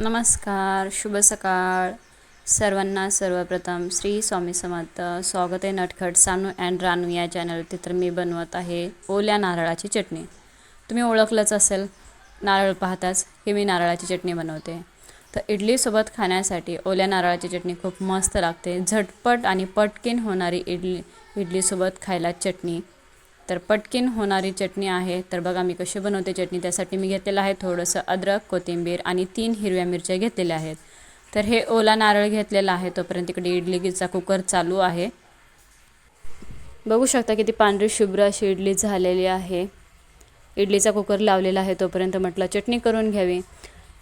नमस्कार शुभ सकाळ. सर्वांना सर्वप्रथम श्री स्वामी समर्थ. स्वागत आहे नटखट सानू अँड रानू या चॅनलवरती. तर मी बनवत आहे ओल्या नारळाची चटणी. तुम्ही ओळखलंच असेल नारळ पाहताच की मी नारळाची चटणी बनवते. तर इडलीसोबत खाण्यासाठी ओल्या नारळाची चटणी खूप मस्त लागते. झटपट आणि पटकीन होणारी इडली इडलीसोबत खायला चटणी तर पटकीन होणारी चटणी आहे. तर बघा मी कशी बनवते चटणी. त्यासाठी मी घेतलेलं आहे थोडंसं अद्रक कोथिंबीर आणि तीन हिरव्या मिरच्या घेतलेल्या आहेत. तर हे ओला नारळ घेतलेला आहे. तोपर्यंत इकडे इडलीचा कुकर चालू आहे. बघू शकता किती पांढरी शुभ्र अशी इडली झालेली आहे. इडलीचा कुकर लावलेला आहे. तोपर्यंत म्हटलं चटणी करून घ्यावी.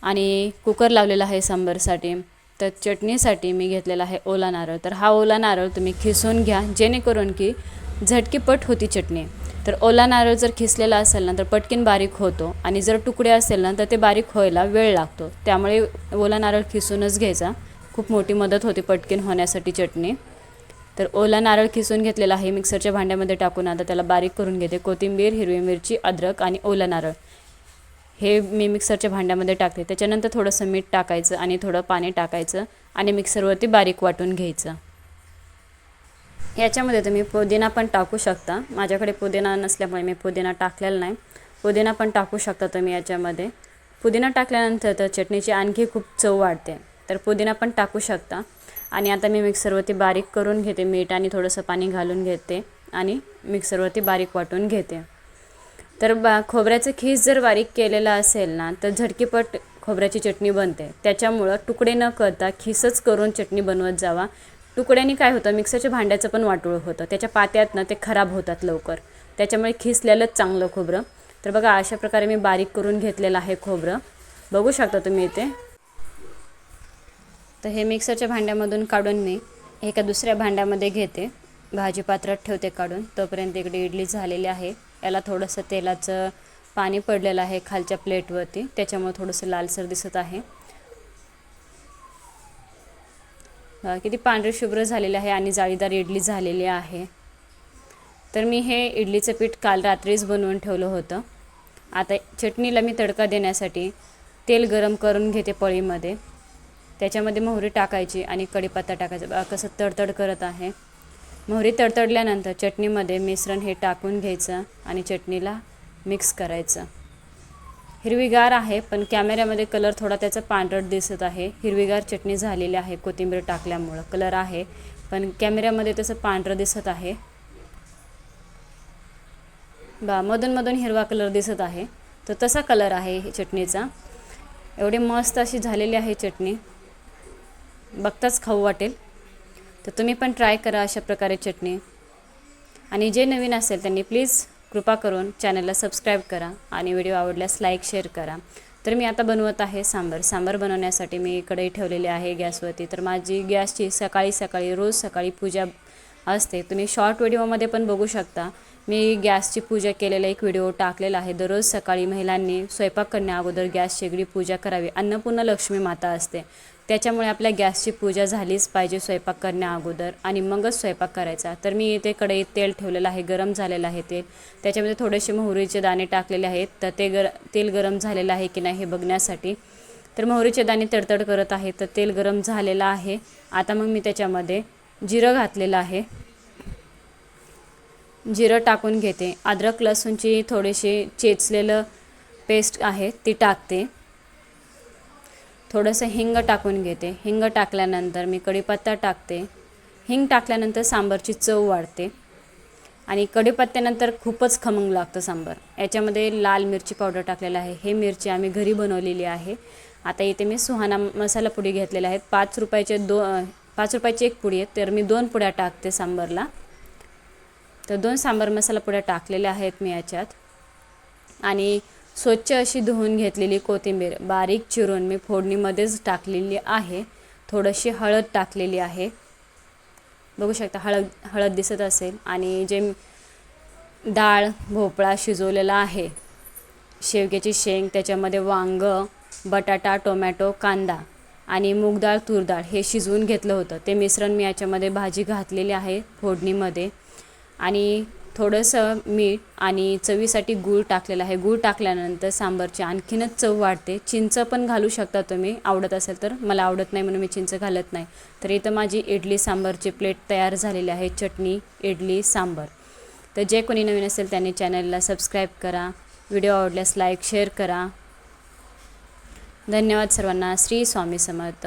आणि कुकर लावलेला आहे सांबरसाठी. तर चटणीसाठी मी घेतलेला आहे ओला नारळ. तर हा ओला नारळ तुम्ही खिसून घ्या. जेणेकरून की झटकीपट होती चटणी. तर ओला नारळ जर खिसलेला असेल ना तर पटकन बारीक होतो. आणि जर तुकडे असेल ना तर ते बारीक व्हायला वेळ लागतो. त्यामुळे ओला नारळ खिसूनच घ्यायचा. खूप मोठी मदत होते पटकन होण्यासाठी चटणी. तर ओला नारळ खिसून घेतलेला आहे मिक्सरच्या भांड्यामध्ये टाकून आता त्याला बारीक करून घेते. कोथिंबीर हिरवी मिरची अद्रक आणि ओला नारळ. हे मी मिक्सरच्या भांड्यामध्ये टाकते. त्याच्यानंतर थोडंसं मीठ टाकायचं आणि थोडं पाणी टाकायचं आणि मिक्सरवरती बारीक वाटून घ्यायचं. याच्यामध्ये तुम्ही पुदिना पण टाकू शकता. माझ्याकडे पुदिना नसल्यामुळे मी पुदिना टाकलेला नाही. पुदिना पण टाकू शकता तुम्ही याच्यामध्ये. पुदिना टाकल्यानंतर तर चटणीची आणखी खूप चव वाढते. तर पुदिना पण टाकू शकता. आणि आता मी मिक्सरवरती बारीक करून घेते मीठ आणि थोडंसं पाणी घालून घेते आणि मिक्सरवरती बारीक वाटून घेते. तर बा खोबऱ्याचं खीस जर बारीक केलेला असेल ना तर झटकीपट खोबऱ्याची चटणी बनते. त्याच्यामुळं तुकडे न करता खिसच करून चटणी बनवत जावा. तुकड्याने काय होतं मिक्सरच्या भांड्याचं पण वाटोळ होतं. त्याच्या पात्यात ना ते खराब होतात लवकर. त्याच्यामुळे खिसलेलंच चांगलं खोबरं. तर बघा अशा प्रकारे मी बारीक करून घेतलेलं आहे खोबरं. बघू शकता तुम्ही इथे. तर हे मिक्सरच्या भांड्यामधून काढून मी एका दुसऱ्या भांड्यामध्ये घेते. भाजी पात्रात ठेवते काढून. तोपर्यंत इकडे इडली झालेली आहे. याला थोडंसं तेलाचं पाणी पडलेलं आहे खालच्या प्लेटवरती. त्याच्यामुळे थोडंसं लालसर दिसत आहे. किती पांढरे शुभ्र झालेले आहे आणि जाळीदार इडली झालेली आहे. तर मी हे इडलीचं पीठ काल रात्रीच बनवून ठेवलं होतं. आता चटणीला मी तडका देण्यासाठी तेल गरम करून घेते पळीमध्ये. त्याच्यामध्ये मोहरी टाकायची आणि कढीपत्ता टाकायचा. कसं तडतड करत आहे. मोहरी तडतडल्यानंतर चटणीमध्ये मिश्रण हे टाकून घ्यायचं आणि चटणीला मिक्स करायचं. हिरवीगार आहे पण कॅमेऱ्यामध्ये कलर थोडा त्याचा पांढरट दिसत आहे. हिरवीगार चटणी झालेली आहे कोथिंबीर टाकल्यामुळं. कलर आहे पण कॅमेऱ्यामध्ये तसं पांढरं दिसत आहे. बा मधून मधून हिरवा कलर दिसत आहे. तर तसा कलर आहे चटणीचा. एवढी मस्त अशी झालेली आहे चटणी. बघताच खाऊ वाटेल. तर तुम्ही पण ट्राय करा अशा प्रकारे चटणी. आणि जे नवीन असेल त्यांनी प्लीज कृपा करून चॅनलला सबस्क्राईब करा आणि व्हिडिओ आवडल्यास लाईक शेअर करा. तर मी आता बनवत आहे सांबार. सांबार बनवण्यासाठी मी कढई ठेवलेली आहे गॅसवरती. तर माझी गॅसची सकाळी सकाळी रोज सकाळी पूजा असते. तुम्ही शॉर्ट व्हिडिओमध्ये पण बघू शकता. मी गॅसची पूजा केलेला एक व्हिडिओ टाकलेला आहे. दररोज सकाळी महिलांनी स्वयंपाक करण्याअगोदर गॅस शेगडी पूजा करावी. अन्नपूर्ण लक्ष्मी माता असते. त्याच्यामुळे आपल्या गॅसची पूजा झालीच पाहिजे स्वयंपाक करण्या अगोदर आणि मगच स्वयंपाक करायचा. तर मी इथे कढईत तेल ठेवलेलं आहे गरम झालेलं आहे तेल. त्याच्यामध्ये थोडेसे मोहरीचे दाणे टाकलेले आहेत. तर ते गर तेल गरम झालेलं आहे की नाही हे बघण्यासाठी. तर मोहरीचे दाणे तडतड करत आहे तर तेल गरम झालेलं आहे. आता मग मी त्याच्यामध्ये जिरं घातलेलं आहे. जिरं टाकून घेते. अद्रक लसूणची थोडीशी चेचलेलं पेस्ट आहे ती टाकते. थोडंसं हिंग टाकून घेते. हिंग टाकल्यानंतर मी कढीपत्ता टाकते. हिंग टाकल्यानंतर सांबारची चव वाढते. आणि कढीपत्त्यानंतर खूपच खमंग लागतं सांबार. याच्यामध्ये लाल मिरची पावडर टाकलेलं आहे. हे मिरची आम्ही घरी बनवलेली आहे. आता इथे मी सुहाना मसाला पुडी घेतलेल्या आहेत पाच रुपयाचे दो पाच रुपयाची एक पुडी आहे. तर मी दोन पुड्या टाकते सांबारला. तर दोन सांबार मसाला पुढे टाकलेल्या आहेत मी याच्यात. आणि स्वच्छ अशी धुवून घेतलेली कोथिंबीर बारीक चिरून मी फोडणीमध्येच टाकलेली आहे. थोडीशी हळद टाकलेली आहे. बघू शकता हळद हळद दिसत असेल. आणि जे डाळ भोपळा शिजवलेला आहे शेवग्याची शेंग त्याच्यामध्ये वांग बटाटा टोमॅटो कांदा आणि मूग डाळ हे शिजवून घेतलं होतं. ते मिश्रण मी याच्यामध्ये भाजी घातलेली आहे फोडणीमध्ये. आणि थोडंसं मीठ आणि चवीसाठी गूळ टाकलेलं आहे. गूळ टाकल्यानंतर सांबारची आणखीनच चव वाढते. चिंच पण घालू शकता तुम्ही. आवडत असेल तर. मला आवडत नाही म्हणून मी चिंच घालत नाही. तर इथं माझी इडली सांबारची प्लेट तयार झालेली आहे. चटणी इडली सांबार. तर जे कोणी नवीन असेल त्यांनी चॅनलला सबस्क्राईब करा. व्हिडिओ आवडल्यास लाईक शेअर करा. धन्यवाद सर्वांना. श्री स्वामी समर्थ.